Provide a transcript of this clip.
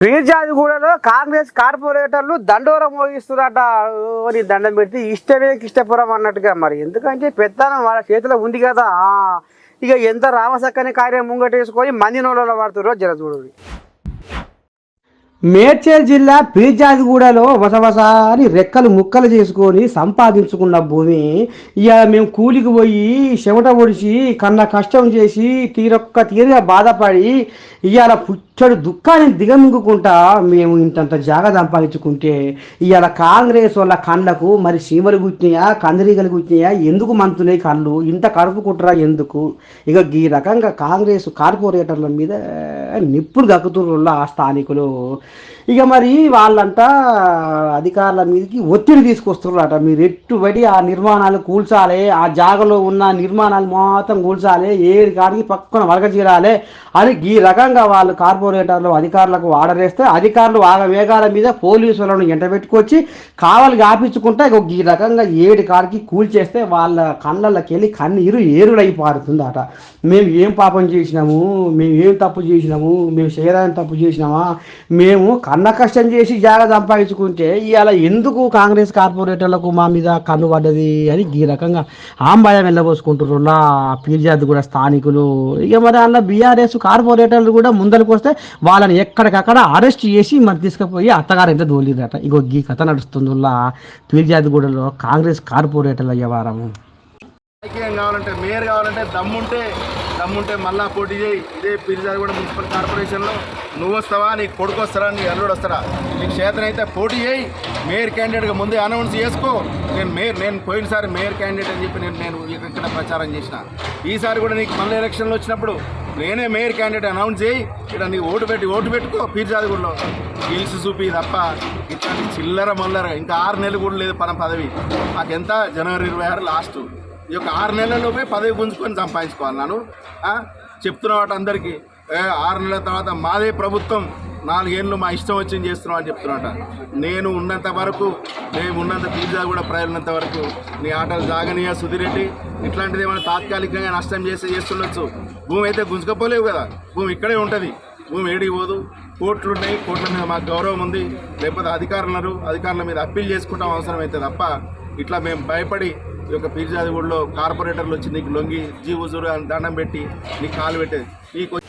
పీర్జాదిగూడలో కాంగ్రెస్ కార్పొరేటర్లు దండోర మోగిస్తున్నారట అని దండం పెడితే ఇష్టమే ఇష్టపురం అన్నట్టుగా మరి. ఎందుకంటే పెత్తనం వాళ్ళ చేతిలో ఉంది కదా. ఇక ఎంత రామసక్కని కార్యం ముంగటేసుకొని మంది నోళ్ళలో పడుతురో జర చూడు. మేడ్చల్ జిల్లా పీర్జాదిగూడలో వసవస అని రెక్కలు ముక్కలు చేసుకొని సంపాదించుకున్న భూమి. ఇక మేము కూలికి పోయి చెమట పొడిచి కన్న కష్టం చేసి తీరొక్క తీరుగా బాధపడి ఇవాళ చెడు దుఃఖాన్ని దిగమింగుకుంటా మేము ఇంతంత జాగా సంపాదించుకుంటే ఇవాళ కాంగ్రెస్ వాళ్ళ కళ్ళకు మరి సీమలు గుచ్చినాయా కందిరీగలు గుచ్చినాయా? ఎందుకు మంతున్నాయి కళ్ళు? ఇంత కడుపుకుంటారా ఎందుకు? ఇక ఈ రకంగా కాంగ్రెస్ కార్పొరేటర్ల మీద నిప్పులు గక్కుతుర్రుల్లో ఆ స్థానికులు. ఇక మరి వాళ్ళంతా అధికారుల మీదకి ఒత్తిడి తీసుకొస్తున్నారట మీరు ఎట్టుబడి ఆ నిర్మాణాలు కూల్చాలి ఆ జాగలో ఉన్న నిర్మాణాలు మొత్తం కూల్చాలి ఏది కాడికి పక్కన వరగ చీరాలి అని ఈ రకంగా వాళ్ళు కార్పొరేటర్లు అధికారులకు ఆర్డర్ వేస్తే అధికారులు ఆ వేగాల మీద పోలీసులను ఎంటబెట్టుకొచ్చి కావాలి ఆపించుకుంటే ఈ రకంగా ఏడు కాడికి కూల్చేస్తే వాళ్ళ కళ్ళకి వెళ్ళి కన్నీరు ఏరుడై పారుతుందట. మేము ఏం పాపం చేసినాము? మేము ఏం తప్పు చేసినాము? మేము చేయడానికి తప్పు చేసినామా? మేము కన్న కష్టం చేసి జాగా సంపాదించుకుంటే ఇవాళ ఎందుకు కాంగ్రెస్ కార్పొరేటర్లకు మా మీద కన్ను పడ్డది అని ఈ రకంగా ఆంబాయం వెళ్ళబోసుకుంటున్నారు. పీర్జాది కూడా స్థానికులు. ఇక మరి అలా బీఆర్ఎస్ కార్పొరేటర్లు కూడా ముందరకు వస్తే వాళ్ళని ఎక్కడికక్కడ అరెస్ట్ చేసి మరి తీసుకుపోయి అత్తగారు ఎంత దోలిరట ఇగో ఈ కథ నడుస్తుందిలా. పీర్జాదిగూడలో కాంగ్రెస్ కార్పొరేటర్ల వ్యవహారము కావాలంటే మేయర్ కావాలంటే దమ్ముంటే దమ్ముంటే మళ్ళా పోటీ చేయి. ఇదే పిరిజాదిగూడ మున్సిపల్ కార్పొరేషన్లో. నువ్వు వస్తావా? నీ కొడుకు వస్తారా నీ అల్లుడు వస్తారా నీకు క్షేత్రం అయితే పోటీ చేయి. మేయర్ క్యాండిడేట్గా ముందే అనౌన్స్ చేసుకో. నేను మేయర్ నేను పోయినసారి మేయర్ క్యాండిడేట్ అని చెప్పి నేను నేను ఇక్కడ ప్రచారం చేసిన. ఈసారి కూడా నీకు మళ్ళీ ఎలక్షన్లు వచ్చినప్పుడు నేనే మేయర్ క్యాండిడేట్ అనౌన్స్ చేయి. ఇక్కడ నీకు ఓటు పెట్టి ఓటు పెట్టుకో పీర్జాదిగూడలో. గెలిచి చూపి తప్ప ఇట్లాంటి చిల్లర మల్లర ఇంకా ఆరు నెలలు కూడా లేదు పరం పదవి. మాకెంత? జనవరి ఇరవై ఆరు లాస్ట్. ఈ యొక్క ఆరు నెలల్లోపే పదవి గుంజుకొని సంపాదించుకోవాలి నేను. చెప్తున్న అందరికీ. ఆరు నెలల తర్వాత మాదే ప్రభుత్వం నాలుగేళ్ళు మా ఇష్టం వచ్చింది చేస్తున్నాం అని చెప్తున్నట నేను ఉన్నంత వరకు మేము ఉన్నంత పిజ్జా కూడా ప్రజలున్నంత వరకు నీ ఆటలు జాగనీయ సుధిరెడ్డి ఇట్లాంటిది ఏమైనా తాత్కాలికంగా నష్టం చేస్తే చేస్తుండొచ్చు. భూమి అయితే గుంజుకపోలేవు కదా. భూమి ఇక్కడే ఉంటుంది. భూమి ఏడికి పోదు. కోర్టులు ఉన్నాయి. కోట్ల మీద మాకు గౌరవం ఉంది. లేకపోతే అధికారులు అధికారుల మీద అప్పీల్ చేసుకుంటాం అవసరం అయితే తప్ప ఇట్లా మేము భయపడి ఈ యొక్క పీర్జాదిగూడలో కార్పొరేటర్లు వచ్చి నీకు లొంగి జీ ఉజురు అని దండం పెట్టి నీకు కాలు పెట్టేది. నీకు